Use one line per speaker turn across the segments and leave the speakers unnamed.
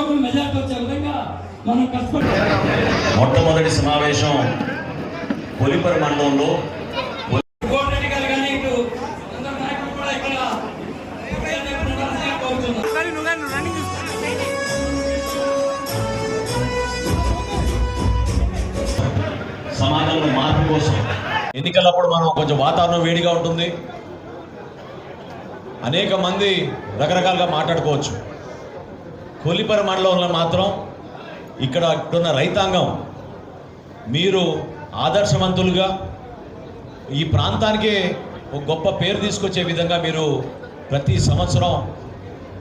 నుంచి ఒకరు మెజార్టీ వచ్చే విధంగా మనం కష్టపడి
మొట్టమొదటి సమావేశం పొలిపర్ మండలంలో. సమాజంలో మార్పు కోసం ఎన్నికలప్పుడు మనం కొంచెం వాతావరణం వేడిగా ఉంటుంది. అనేక మంది రకరకాలుగా మాట్లాడుకోవచ్చు. కోలిపర మండలంలో మాత్రం ఇక్కడ ఇక్కడున్న రైతాంగం మీరు ఆదర్శవంతులుగా ఈ ప్రాంతానికి ఒక గొప్ప పేరు తీసుకొచ్చే విధంగా మీరు ప్రతి సంవత్సరం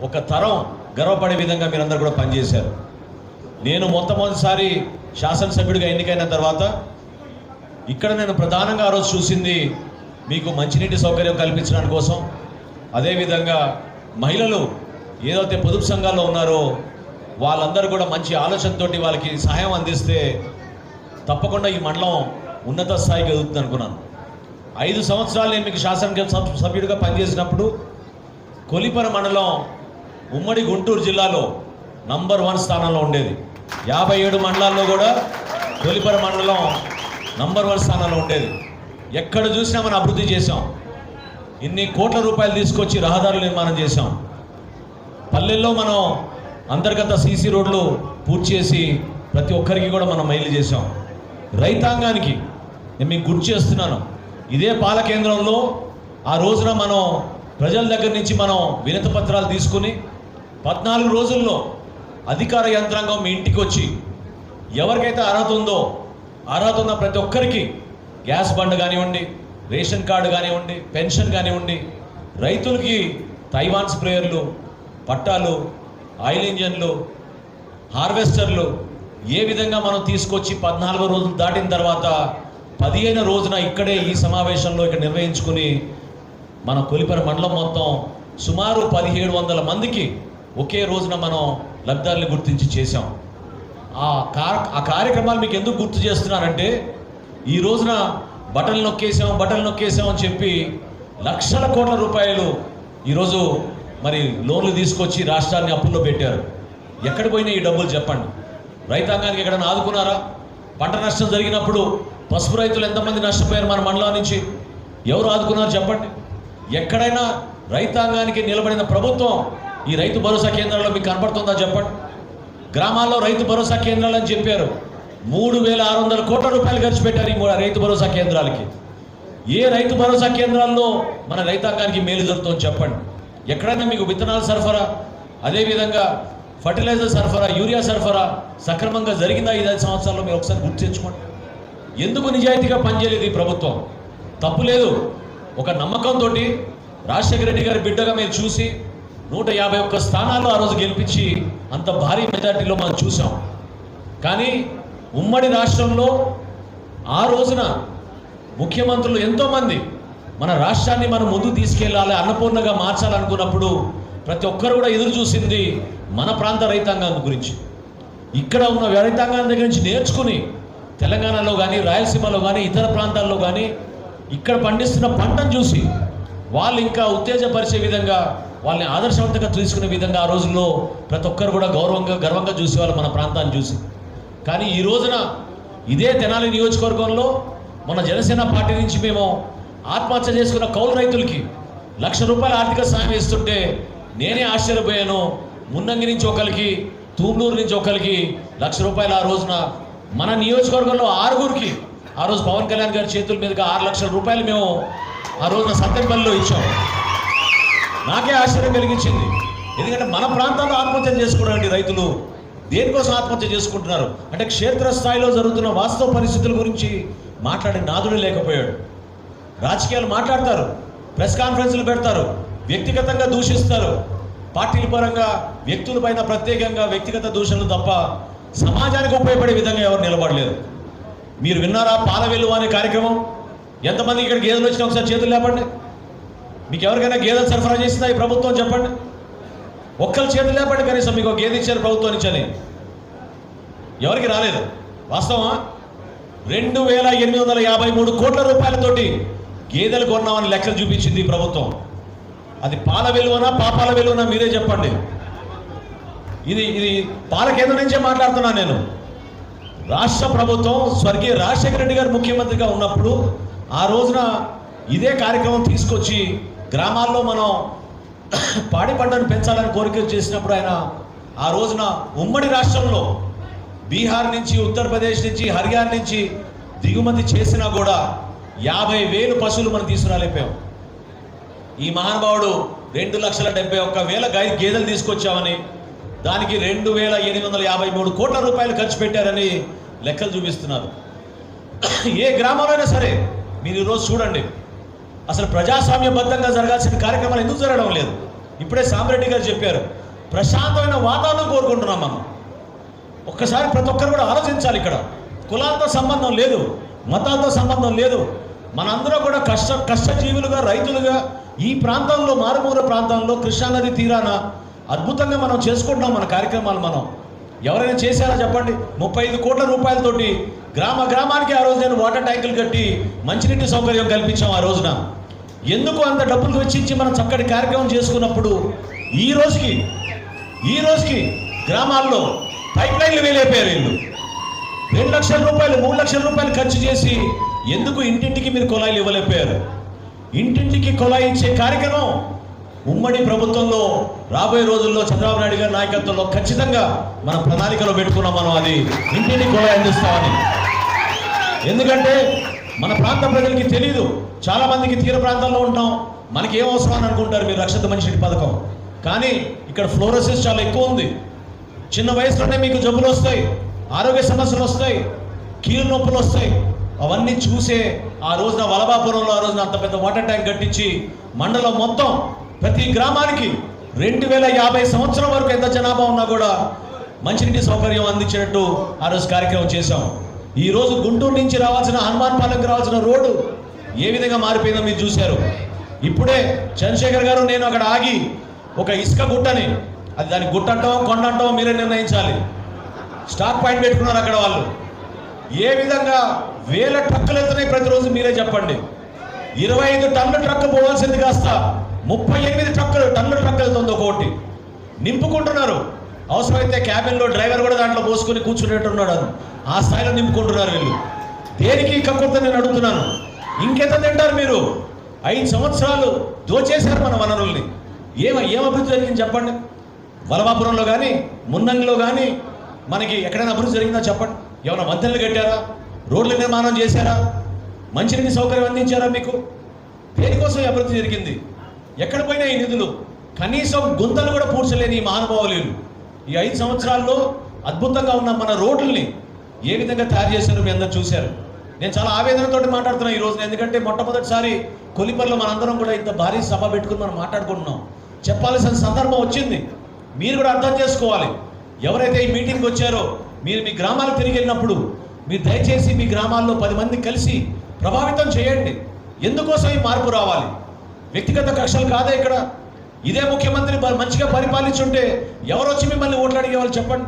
ఒక తరం గర్వపడే విధంగా మీరందరూ కూడా పనిచేశారు. నేను మొట్టమొదటిసారి శాసనసభ్యుడిగా ఎన్నికైన తర్వాత ఇక్కడ నేను ప్రధానంగా ఆ రోజు చూసింది మీకు మంచినీటి సౌకర్యం కల్పించడానికి కోసం అదేవిధంగా మహిళలు ఏదైతే పొదుపు సంఘాల్లో ఉన్నారో వాళ్ళందరూ కూడా మంచి ఆలోచనతోటి వాళ్ళకి సహాయం అందిస్తే తప్పకుండా ఈ మండలం ఉన్నత స్థాయికి ఎదుగుతుంది అనుకున్నాను. ఐదు సంవత్సరాలు నేను మీకు శాసన సభ్యుడిగా పనిచేసినప్పుడు కొలిపర మండలం ఉమ్మడి గుంటూరు జిల్లాలో నంబర్ వన్ స్థానంలో ఉండేది. యాభై ఏడు మండలాల్లో కూడా కొలిపర మండలం నంబర్ వన్ స్థానంలో ఉండేది. ఎక్కడ చూసినా మనం అభివృద్ధి చేశాం. ఇన్ని కోట్ల రూపాయలు తీసుకొచ్చి రహదారులు నిర్మాణం చేశాం. పల్లెల్లో మనం అంతర్గత సీసీ రోడ్లు పూర్తి చేసి ప్రతి ఒక్కరికి కూడా మనం మైలు చేసాం రైతాంగానికి నేను మీకు గుర్తు చేస్తున్నాను. ఇదే పాల కేంద్రంలో ఆ రోజున మనం ప్రజల దగ్గర నుంచి మనం వినత పత్రాలు తీసుకుని పద్నాలుగు రోజుల్లో అధికార యంత్రాంగం మీ ఇంటికి వచ్చి ఎవరికైతే అర్హత ఉందో అర్హత ఉన్న ప్రతి ఒక్కరికి గ్యాస్ బండ్ కానివ్వండి రేషన్ కార్డు కానివ్వండి పెన్షన్ కానివ్వండి రైతులకి తైవాన్ స్ప్రేయర్లు పట్టాలు ఆయిల్ ఇంజన్లు హార్వెస్టర్లు ఏ విధంగా మనం తీసుకొచ్చి పద్నాలుగో రోజులు దాటిన తర్వాత పదిహేను రోజున ఇక్కడే ఈ సమావేశంలో ఇక్కడ నిర్వహించుకుని మన కొలిపర మండలం మొత్తం సుమారు పదిహేడు వందల మందికి ఒకే రోజున మనం లబ్ధాలను గుర్తించి చేశాం. ఆ కార్ ఆ కార్యక్రమాలు మీకు ఎందుకు గుర్తు చేస్తున్నానంటే ఈ రోజున బటన్ నొక్కేసాం బటన్ నొక్కేసాం అని చెప్పి లక్షల కోట్ల రూపాయలు ఈరోజు మరి లోన్లు తీసుకొచ్చి రాష్ట్రాన్ని అప్పుల్లో పెట్టారు. ఎక్కడ పోయినా ఈ డబ్బులు చెప్పండి. రైతాంగానికి ఎక్కడైనా ఆదుకున్నారా? పంట నష్టం జరిగినప్పుడు పసుపు రైతులు ఎంతమంది నష్టపోయారు మన మండలం నుంచి? ఎవరు ఆదుకున్నారు చెప్పండి. ఎక్కడైనా రైతాంగానికి నిలబడిన ప్రభుత్వం ఈ రైతు భరోసా కేంద్రాల్లో మీకు కనపడుతుందా చెప్పండి. గ్రామాల్లో రైతు భరోసా కేంద్రాలు అని చెప్పారు. మూడు వేల ఆరు వందల కోట్ల రూపాయలు ఖర్చు పెట్టారు ఈ రైతు భరోసా కేంద్రాలకి. ఏ రైతు భరోసా కేంద్రాల్లో మన రైతాంగానికి మేలు జరుగుతుందో చెప్పండి. ఎక్కడైనా మీకు విత్తనాల సరఫరా అదేవిధంగా ఫర్టిలైజర్ సరఫరా యూరియా సరఫరా సక్రమంగా జరిగిందా? ఐదు ఐదు సంవత్సరాల్లో మీరు ఒకసారి గుర్తు తెచ్చుకోండి. ఎందుకు నిజాయితీగా పనిచేయలేదు ఈ ప్రభుత్వం? తప్పు లేదు. ఒక నమ్మకంతో రాజశేఖర రెడ్డి గారి బిడ్డగా మీరు చూసి నూట యాభై ఒక్క స్థానాల్లో ఆ రోజు గెలిపించి అంత భారీ మెజార్టీలో మనం చూసాం కానీ ఉమ్మడి రాష్ట్రంలో ఆ రోజున ముఖ్యమంత్రులు ఎంతోమంది మన రాష్ట్రాన్ని మనం ముందు తీసుకెళ్ళాలి అన్నపూర్ణగా మార్చాలనుకున్నప్పుడు ప్రతి ఒక్కరు కూడా ఎదురు చూసింది మన ప్రాంత రైతాంగం గురించి. ఇక్కడ ఉన్న రైతాంగం దగ్గర నుంచి నేర్చుకుని తెలంగాణలో కానీ రాయలసీమలో కానీ ఇతర ప్రాంతాల్లో కానీ ఇక్కడ పండిస్తున్న పంటను చూసి వాళ్ళు ఇంకా ఉత్తేజపరిచే విధంగా వాళ్ళని ఆదర్శవంతంగా తీసుకునే విధంగా ఆ రోజుల్లో ప్రతి ఒక్కరు కూడా గౌరవంగా గర్వంగా చూసేవాళ్ళు మన ప్రాంతాన్ని చూసి. కానీ ఈ రోజున ఇదే తెనాలి నియోజకవర్గంలో మన జనసేన పార్టీ నుంచి మేము ఆత్మహత్య చేసుకున్న కౌలు రైతులకి లక్ష రూపాయల ఆర్థిక సాయం ఇస్తుంటే నేనే ఆశ్చర్యపోయాను. మున్నంగి నుంచి ఒకరికి తూమ్లూరు నుంచి ఒకరికి లక్ష రూపాయలు ఆ రోజున మన నియోజకవర్గంలో ఆరుగురికి ఆ రోజు పవన్ కళ్యాణ్ గారి చేతుల మీదుగా ఆరు లక్షల రూపాయలు మేము ఆ రోజున సత్యంపల్లిలో ఇచ్చాం. నాకే ఆశ్చర్యం కలిగించింది. ఎందుకంటే మన ప్రాంతాల్లో ఆత్మహత్య చేసుకోవడం రైతులు? దేనికోసం ఆత్మహత్య చేసుకుంటున్నారు? అంటే క్షేత్రస్థాయిలో జరుగుతున్న వాస్తవ పరిస్థితుల గురించి మాట్లాడే నాదుడు లేకపోయాడు. రాజకీయాలు మాట్లాడతారు ప్రెస్ కాన్ఫరెన్స్లు పెడతారు వ్యక్తిగతంగా దూషిస్తారు. పార్టీల పరంగా వ్యక్తుల పైన ప్రత్యేకంగా వ్యక్తిగత దూషణలు తప్ప సమాజానికి ఉపయోగపడే విధంగా ఎవరు నిలబడలేరు. మీరు విన్నారా పాల వెలువ అనే కార్యక్రమం? ఎంతమంది ఇక్కడ గేదెలు వచ్చినా ఒకసారి చేతులు లేపండి. మీకు ఎవరికైనా గేదెలు సరఫరా చేసిందా ఈ ప్రభుత్వం చెప్పండి. ఒక్కరు చేతులు లేపండి కనీసం మీకు గేదె ఇచ్చారు ప్రభుత్వం ఇచ్చని అని. ఎవరికి రాలేదు? వాస్తవమా? రెండు వేల ఎనిమిది వందల యాభై మూడు కోట్ల రూపాయలతోటి గేదెలు కొన్నామని లెక్కలు చూపించింది ప్రభుత్వం. అది పాల విలువనా పాపాల విలువనా మీరే చెప్పండి. ఇది ఇది పాల కేంద్రం నుంచే మాట్లాడుతున్నాను నేను. రాష్ట్ర ప్రభుత్వం స్వర్గీయ రాజశేఖర రెడ్డి గారు ముఖ్యమంత్రిగా ఉన్నప్పుడు ఆ రోజున ఇదే కార్యక్రమం తీసుకొచ్చి గ్రామాల్లో మనం పాడి పంటను పెంచాలని కోరిక చేసినప్పుడు ఆయన ఆ రోజున ఉమ్మడి రాష్ట్రంలో బీహార్ నుంచి ఉత్తరప్రదేశ్ నుంచి హర్యానా నుంచి దిగుమతి చేసినా కూడా యాభై వేలు పశువులు మనం తీసుకురాలేపాం ఈ మహానుభావుడు రెండు లక్షల డెబ్బై ఒక్క వేల గేదెలు తీసుకొచ్చామని దానికి రెండు వేల ఎనిమిది వందల యాభై మూడు కోట్ల రూపాయలు ఖర్చు పెట్టారని లెక్కలు చూపిస్తున్నారు. ఏ గ్రామంలోనైనా సరే మీరు ఈరోజు చూడండి. అసలు ప్రజాస్వామ్యబద్ధంగా జరగాల్సిన కార్యక్రమాలు ఎందుకు జరగడం లేదు? ఇప్పుడే సామిరెడ్డి గారు చెప్పారు ప్రశాంతమైన వాతావరణం కోరుకుంటున్నాం మనం. ఒక్కసారి ప్రతి ఒక్కరు కూడా ఆలోచించాలి ఇక్కడ. కులాలతో సంబంధం లేదు మతాలతో సంబంధం లేదు మనందరూ కూడా కష్ట కష్టజీవులుగా రైతులుగా ఈ ప్రాంతంలో మారుమూల ప్రాంతంలో కృష్ణానది తీరాన అద్భుతంగా మనం చేసుకుంటున్నాం మన కార్యక్రమాలు మనం. ఎవరైనా చేశారా చెప్పండి? ముప్పై ఐదు కోట్ల రూపాయలతోటి గ్రామ గ్రామానికి ఆ రోజు నేను వాటర్ ట్యాంకులు కట్టి మంచినీటి సౌకర్యం కల్పించాం ఆ రోజున. ఎందుకు అంత డబ్బులు వెచ్చించి మనం చక్కటి కార్యక్రమం చేసుకున్నప్పుడు ఈ రోజుకి ఈ రోజుకి గ్రామాల్లో పైప్ లైన్లు వేలేపారు వీళ్ళు. రెండు లక్షల రూపాయలు మూడు లక్షల రూపాయలు ఖర్చు చేసి ఎందుకు ఇంటింటికి మీరు కుళాయిలు ఇవ్వలేకపోయారు? ఇంటింటికి కుళాయి ఇచ్చే కార్యక్రమం ఉమ్మడి ప్రభుత్వంలో రాబోయే రోజుల్లో చంద్రబాబు నాయుడు గారి నాయకత్వంలో ఖచ్చితంగా మన ప్రణాళికలో పెట్టుకున్నాం మనం అది. ఇంటిని కుళాయి అందిస్తామని. ఎందుకంటే మన ప్రాంత ప్రజలకి తెలియదు చాలా మందికి తీర ప్రాంతాల్లో ఉంటాం. మనకి ఏం అవసరం అని అనుకుంటారు మీరు రక్షిత మనిషి పథకం. కానీ ఇక్కడ ఫ్లోరోసిస్ చాలా ఎక్కువ ఉంది. చిన్న వయసులోనే మీకు జబ్బులు వస్తాయి. ఆరోగ్య సమస్యలు వస్తాయి. కీలు నొప్పులు వస్తాయి. అవన్నీ చూసే ఆ రోజున వలభాపురంలో ఆ రోజున అంత పెద్ద వాటర్ ట్యాంక్ కట్టించి మండలం మొత్తం ప్రతి గ్రామానికి రెండు వేల యాభై సంవత్సరం వరకు ఎంత జనాభా ఉన్నా కూడా మంచినీటి సౌకర్యం అందించినట్టు ఆ రోజు కార్యక్రమం చేశాం. ఈరోజు గుంటూరు నుంచి రావాల్సిన హనుమాన్ పాలకు రావాల్సిన రోడ్డు ఏ విధంగా మారిపోయిందో మీరు చూశారు. ఇప్పుడే చంద్రశేఖర్ గారు నేను అక్కడ ఆగి ఒక ఇసుక గుట్టని అది దాని గుట్ట అంటామో కొండ అంటామో మీరే నిర్ణయించాలి. స్టాక్ పాయింట్ పెట్టుకున్నారు అక్కడ వాళ్ళు. ఏ విధంగా వేల ట్రక్కులు వెళ్తున్నాయి ప్రతిరోజు మీరే చెప్పండి. ఇరవై ఐదు టన్నుల ట్రక్ పోవాల్సింది కాస్త. ముప్పై ఎనిమిది ట్రక్కులు టన్నుల ట్రక్ వెళ్తుంది ఒకటి నింపుకుంటున్నారు. అవసరమైతే క్యాబిన్లో డ్రైవర్ కూడా దాంట్లో పోసుకొని కూర్చునేట్టున్నాడు ఆ స్థాయిలో నింపుకుంటున్నారు వీళ్ళు. దేనికి కక్కుర్త నేను అడుగుతున్నాను? ఇంకెంత తింటారు మీరు? ఐదు సంవత్సరాలు దోచేశారు మన వనరుల్ని. ఏమ ఏం అభివృద్ధి జరిగింది చెప్పండి? వలభాపురంలో కానీ మున్నంగిలో కానీ మనకి ఎక్కడైనా అభివృద్ధి జరిగిందా చెప్పండి? ఏమైనా మంత్రులు కట్టారా? రోడ్ల నిర్మాణం చేశారా? మంచినీటి సౌకర్యం అందించారా మీకు? దేనికోసం అభివృద్ధి జరిగింది? ఎక్కడ పోయినా ఈ నిధులు? కనీసం గుంతలు కూడా పూడ్చలేని ఈ మహానుభావులు. ఈ ఐదు సంవత్సరాల్లో అద్భుతంగా ఉన్న మన రోడ్లని ఏ విధంగా తయారు చేశారో మీ అందరూ చూశారు. నేను చాలా ఆవేదనతో మాట్లాడుతున్నాను ఈ రోజున ఎందుకంటే మొట్టమొదటిసారి కొలిపర్లో మనందరం కూడా ఇంత భారీ సభ పెట్టుకుని మనం మాట్లాడుకుంటున్నాం. చెప్పాల్సిన సందర్భం వచ్చింది. మీరు కూడా అర్థం చేసుకోవాలి. ఎవరైతే ఈ మీటింగ్కి వచ్చారో మీరు మీ గ్రామాలకు తిరిగి వెళ్ళినప్పుడు మీరు దయచేసి మీ గ్రామాల్లో పది మంది కలిసి ప్రభావితం చేయండి. ఎందుకోసం ఈ మార్పు రావాలి? వ్యక్తిగత కక్షలు కాదే ఇక్కడ. ఇదే ముఖ్యమంత్రి మంచిగా పరిపాలించుంటే ఎవరు వచ్చి మిమ్మల్ని ఓట్లు అడిగేవాళ్ళు చెప్పండి?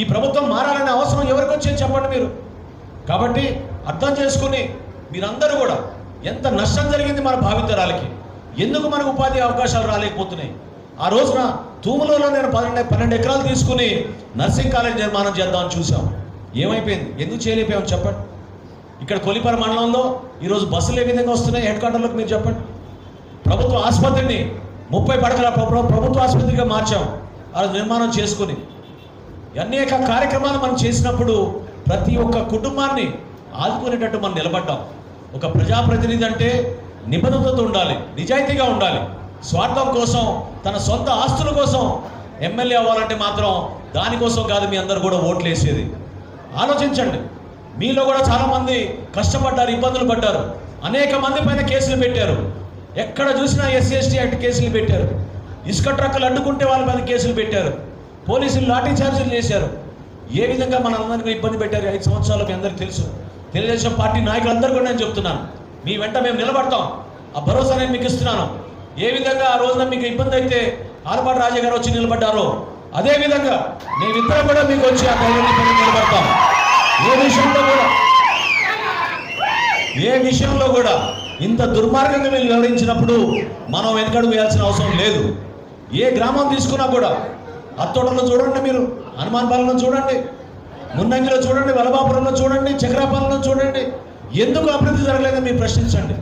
ఈ ప్రభుత్వం మారాలనే అవసరం ఎవరికి వచ్చేది చెప్పండి మీరు. కాబట్టి అర్థం చేసుకుని మీరందరూ కూడా ఎంత నష్టం జరిగింది మన భావితరాలకి ఎందుకు మనకు ఉపాధి అవకాశాలు రాలేకపోతున్నాయి? ఆ రోజున తూములలో నేను పన్నెండు పన్నెండు ఎకరాలు తీసుకుని నర్సింగ్ కాలేజ్ నిర్మాణం చేద్దామని చూసాము ఏమైపోయింది? ఎందుకు చేయలేకపోయాం చెప్పండి. ఇక్కడ కొలిపర మండలంలో ఈరోజు బస్సులు ఏ విధంగా వస్తున్నాయి? హెడ్ క్వార్టర్లోకి మీరు చెప్పండి. ప్రభుత్వ ఆసుపత్రిని ముప్పై పడకల ప్రభుత్వ ఆసుపత్రిగా మార్చాం. అది నిర్మాణం చేసుకుని. అనేక కార్యక్రమాలు మనం చేసినప్పుడు ప్రతి ఒక్క కుటుంబాన్ని ఆదుకునేటట్టు మనం నిలబడ్డాం. ఒక ప్రజాప్రతినిధి అంటే నిబద్ధతతో ఉండాలి నిజాయితీగా ఉండాలి. స్వార్థం కోసం తన సొంత ఆస్తుల కోసం ఎమ్మెల్యే అవ్వాలంటే మాత్రం దానికోసం కాదు మీ అందరు కూడా ఓట్లు వేసేది ఆలోచించండి. మీలో కూడా చాలామంది కష్టపడ్డారు ఇబ్బందులు పడ్డారు. అనేక మంది పైన కేసులు పెట్టారు. ఎక్కడ చూసినా ఎస్సీ ఎస్టీ యాక్ట్ కేసులు పెట్టారు. ఇసుక ట్రక్కులు అడ్డుకుంటే వాళ్ళ మీద కేసులు పెట్టారు. పోలీసులు లాఠీ చార్జీలు చేశారు. ఏ విధంగా మనందరికీ ఇబ్బంది పెట్టారు? ఐదు సంవత్సరాలు మీ అందరికీ తెలుసు. తెలుగుదేశం పార్టీ నాయకులందరూ కూడా నేను చెప్తున్నాను. మీ వెంట మేము నిలబడతాం. ఆ భరోసా నేను మీకు ఇస్తున్నాను. ఏ విధంగా ఆ రోజున మీకు ఇబ్బంది అయితే ఆలపాటి రాజా గారు వచ్చి నిలబడ్డారో అదే విధంగా మేమిద్దరం కూడా మీకు వచ్చి ఆ ధైర్యాన్ని పొంది నిలబడతాం. ఏ విషయంలో కూడా ఏ విషయంలో కూడా ఇంత దుర్మార్గంగా మీరు వివరించినప్పుడు మనం వెనకడుగు వేయాల్సిన అవసరం లేదు. ఏ గ్రామం తీసుకున్నా కూడా అత్తోటలో చూడండి మీరు హనుమాన్ పాలనలో చూడండి మున్నంగిలో చూడండి వలభాపురంలో చూడండి చక్రాపాలలో చూడండి. ఎందుకు అభివృద్ధి జరగలేదని మీరు ప్రశ్నించండి.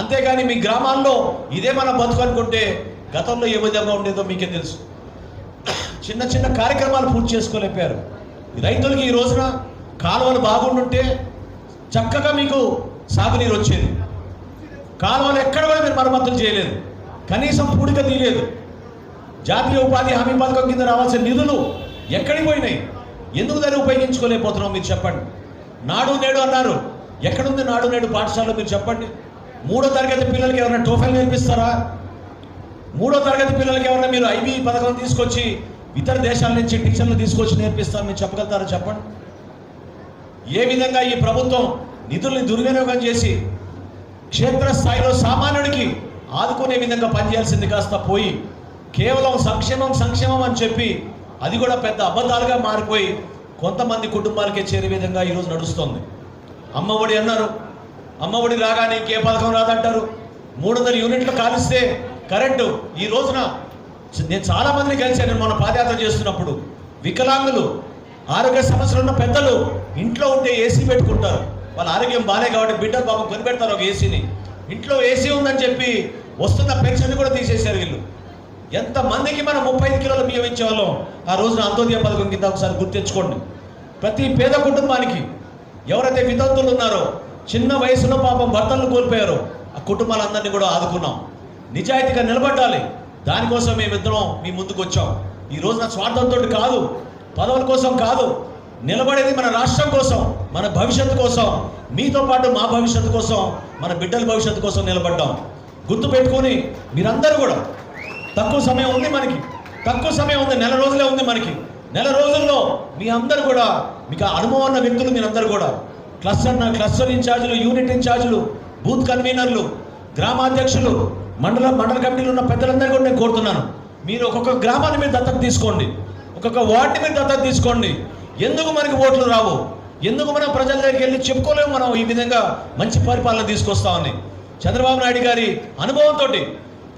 అంతేగాని మీ గ్రామాల్లో ఇదే మన బతుకు అనుకుంటే గతంలో ఏ విధంగా ఉండేదో మీకే తెలుసు. చిన్న చిన్న కార్యక్రమాలు పూర్తి చేసుకోలేపారు. రైతులకి ఈ రోజున కాలువలు బాగుండుంటే చక్కగా మీకు సాగునీరు వచ్చేది. కాలువలు ఎక్కడ కూడా మీరు మరమ్మతులు చేయలేదు. కనీసం పూడిక తీయలేదు. జాతీయ ఉపాధి హామీ పథకం కింద రావాల్సిన నిధులు ఎక్కడికి పోయినాయి? ఎందుకు దాన్ని ఉపయోగించుకోలేకపోతున్నాం మీరు చెప్పండి. నాడు నేడు అన్నారు. ఎక్కడుంది నాడు నేడు పాఠశాలలో మీరు చెప్పండి. మూడో తరగతి పిల్లలకి ఎవరైనా టోఫెల్ నేర్పిస్తారా? మూడో తరగతి పిల్లలకి ఎవరైనా మీరు ఐబీ పథకం తీసుకొచ్చి ఇతర దేశాల నుంచి టీచర్లు తీసుకొచ్చి నేర్పిస్తామని మీరు చెప్పగలుగుతారా చెప్పండి? ఏ విధంగా ఈ ప్రభుత్వం నిధుల్ని దుర్వినియోగం చేసి క్షేత్రస్థాయిలో సామాన్యుడికి ఆదుకునే విధంగా పనిచేయాల్సింది కాస్త పోయి కేవలం సంక్షేమం సంక్షేమం అని చెప్పి అది కూడా పెద్ద అబద్ధాలుగా మారిపోయి కొంతమంది కుటుంబాలకే చేరే విధంగా ఈరోజు నడుస్తుంది. అమ్మఒడి అన్నారు అమ్మఒడి రాగానే ఇంకే పథకం రాదంటారు. మూడు వందల యూనిట్లు కాలిస్తే కరెంటు ఈ రోజున నేను చాలా మందిని కలిశాను నేను మొన్న పాదయాత్ర చేస్తున్నప్పుడు. వికలాంగులు ఆరోగ్య సమస్యలు ఉన్న పెద్దలు ఇంట్లో ఉంటే ఏసీ పెట్టుకుంటారు. వాళ్ళ ఆరోగ్యం బాగాలే కాబట్టి బిడ్డలు పాపం కొనిపెడతారు ఒక ఏసీని ఇంట్లో ఏసీ ఉందని చెప్పి వస్తున్న పెన్షన్ కూడా తీసేశారు వీళ్ళు. ఎంతమందికి మనం ముప్పై ఐదు కిలోల బియ్యం ఇచ్చేవాళ్ళం? ఆ రోజున అంత్యోదయ పథకం కింద ఒకసారి గుర్తించుకోండి. ప్రతి పేద కుటుంబానికి ఎవరైతే వితంతులు ఉన్నారో చిన్న వయసులో పాపం భర్తలను కోల్పోయారో ఆ కుటుంబాలందరినీ కూడా ఆదుకున్నాం. నిజాయితీగా నిలబడాలి దానికోసం మేమిద్దరం మీ ముందుకు వచ్చాం ఈ రోజున స్వార్థంతో కాదు పదవుల కోసం కాదు నిలబడేది మన రాష్ట్రం కోసం మన భవిష్యత్తు కోసం మీతో పాటు మా భవిష్యత్తు కోసం మన బిడ్డల భవిష్యత్తు కోసం నిలబడ్డాం. గుర్తు పెట్టుకొని మీరందరూ కూడా తక్కువ సమయం ఉంది మనకి తక్కువ సమయం ఉంది నెల రోజులే ఉంది మనకి. నెల రోజుల్లో మీ అందరు కూడా మీకు ఆ అనుభవం ఉన్న వ్యక్తులు మీరందరూ కూడా క్లస్టర్ క్లస్టర్ ఇన్ఛార్జీలు యూనిట్ ఇన్ఛార్జీలు బూత్ కన్వీనర్లు గ్రామాధ్యక్షులు మండల మండల కమిటీలు ఉన్న పెద్దలందరూ కూడా నేను కోరుతున్నాను. మీరు ఒక్కొక్క గ్రామాన్ని మీరు దత్తత తీసుకోండి. ఒక్కొక్క వార్డుని మీరు దత్తత తీసుకోండి. ఎందుకు మనకి ఓట్లు రావు? ఎందుకు మనం ప్రజల దగ్గరికి వెళ్ళి చెప్పుకోలేము మనం ఈ విధంగా మంచి పరిపాలన తీసుకొస్తామని చంద్రబాబు నాయుడు గారి అనుభవంతో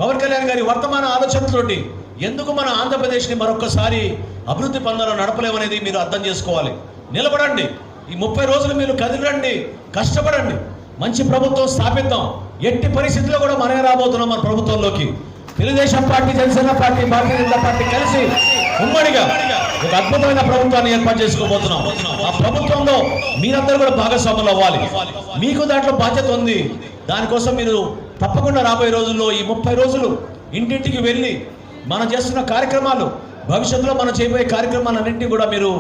పవన్ కళ్యాణ్ గారి వర్తమాన ఆలోచనతోటి ఎందుకు మన ఆంధ్రప్రదేశ్ని మరొకసారి అభివృద్ధి పనులను నడపలేమనేది మీరు అర్థం చేసుకోవాలి. నిలబడండి. ఈ ముప్పై రోజులు మీరు కదిలిరండి కష్టపడండి. మంచి ప్రభుత్వం స్థాపిద్దాం. ఎట్టి పరిస్థితుల్లో కూడా మనమే రాబోతున్నాం మన ప్రభుత్వంలోకి. Telugu Desam party Janasena party Bharatiya Janata party కలిసి ఉమ్మడిగా ఒక అద్భుతమైన ప్రభుత్వాన్ని ఏర్పాటు చేసుకోబోతున్నాం. ఆ ప్రభుత్వంలో మీరందరూ కూడా భాగస్వాములు అవ్వాలి. మీకు దాంట్లో బాధ్యత ఉంది. దానికోసం మీరు తప్పకుండా రాబోయే రోజుల్లో ఈ ముప్పై రోజులు ఇంటింటికి వెళ్ళి మనం చేస్తున్న కార్యక్రమాలు భవిష్యత్తులో మనం చేయబోయే కార్యక్రమాలన్నింటినీ కూడా మీరు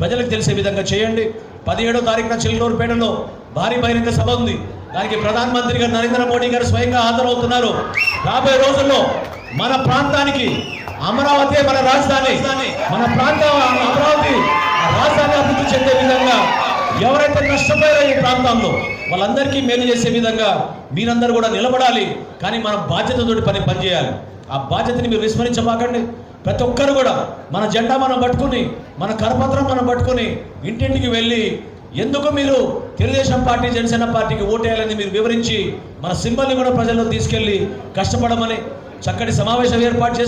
ప్రజలకు తెలిసే విధంగా చేయండి. పదిహేడో తారీఖున చిల్లూరుపేటలో భారీ బహిరంగ సభ ఉంది. దానికి ప్రధానమంత్రి గారు నరేంద్ర మోడీ గారు స్వయంగా హాజరవుతున్నారు. రాబోయే రోజుల్లో మన ప్రాంతానికి అమరావతి మన రాజధాని మన ప్రాంతం అమరావతి రాజధాని అభివృద్ధి చెందే విధంగా ఎవరైతే నష్టపోయారో ఈ ప్రాంతంలో వాళ్ళందరికీ మేలు చేసే విధంగా మీరందరూ కూడా నిలబడాలి. కానీ మన బాధ్యతతో పని పనిచేయాలి. ఆ బాధ్యతని మీరు విస్మరించబాకండి. ప్రతి ఒక్కరు కూడా మన జెండా మనం పట్టుకుని మన కరపత్రం మనం పట్టుకుని ఇంటింటికి వెళ్ళి ఎందుకు మీరు తెలుగుదేశం పార్టీ జనసేన పార్టీకి ఓటేయాలని మీరు వివరించి మన సింబల్ని కూడా ప్రజల్లో తీసుకెళ్ళి కష్టపడమని చక్కటి సమావేశం ఏర్పాటు చేసి